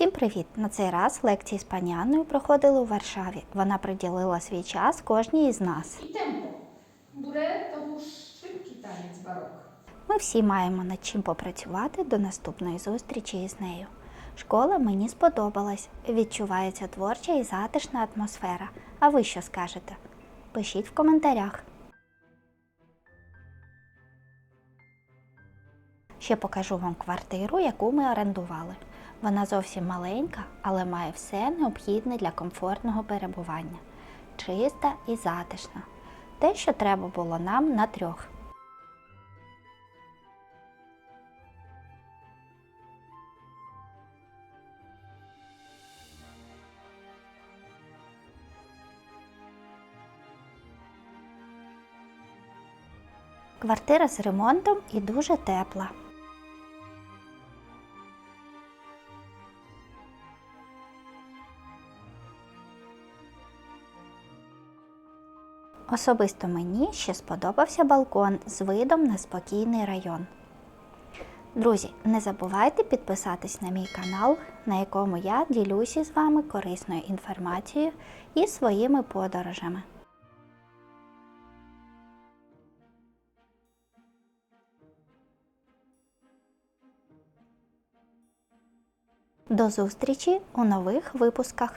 Всім привіт! На цей раз лекції з пані Анною проходили у Варшаві. Вона приділила свій час кожній із нас. Ми всі маємо над чим попрацювати до наступної зустрічі із нею. Школа мені сподобалась. Відчувається творча і затишна атмосфера. А ви що скажете? Пишіть в коментарях. Ще покажу вам квартиру, яку ми орендували. Вона зовсім маленька, але має все необхідне для комфортного перебування. Чиста і затишна. Те, що треба було нам на трьох. Квартира з ремонтом і дуже тепла. Особисто мені ще сподобався балкон з видом на спокійний район. Друзі, не забувайте підписатись на мій канал, на якому я ділюся з вами корисною інформацією і своїми подорожами. До зустрічі у нових випусках.